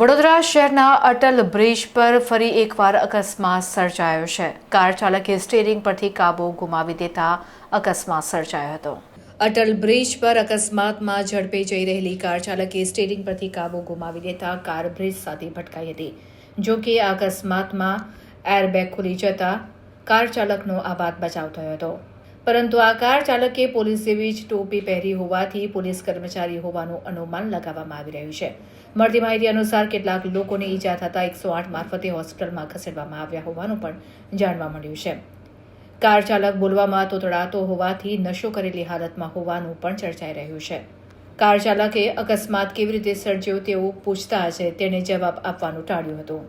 વડોદરા શહેરના અટલ બ્રિજ પર ફરી એકવાર અકસ્માત સર્જાયો છે. કાર ચાલકે સ્ટેરિંગ પરથી કાબુ ગુમાવી દેતા અકસ્માત સર્જાયો હતો. અટલ બ્રિજ પર અકસ્માતમાં ઝડપે જઈ રહેલી કાર ચાલકે સ્ટેરિંગ પરથી કાબુ ગુમાવી દેતા કાર બ્રિજ સાથે ભટકાઈ હતી. જો કે અકસ્માતમાં એરબેગ ખુલી જતા કાર ચાલકનો આબાદ બચાવ થયો હતો. પરંતુ આ કાર ચાલકે પોલીસ જેવી જ ટોપી પહેરી હોવાથી પોલીસ કર્મચારી હોવાનું અનુમાન લગાવવામાં આવી રહ્યું છે. મળતી માહિતી અનુસાર કેટલાક લોકોને ઈજા થતા એકસો આઠ મારફતે હોસ્પિટલમાં ખસેડવામાં આવ્યા હોવાનું પણ જાણવા મળ્યું છે. કાર ચાલક બોલવામાં તોતડાતો હોવાથી નશો કરેલી હાલતમાં હોવાનું પણ ચર્ચાઈ રહ્યું છે. કાર ચાલકે અકસ્માત કેવી રીતે સર્જ્યો તેવું પૂછતા જ તેણે જવાબ આપવાનું ટાળ્યું હતું.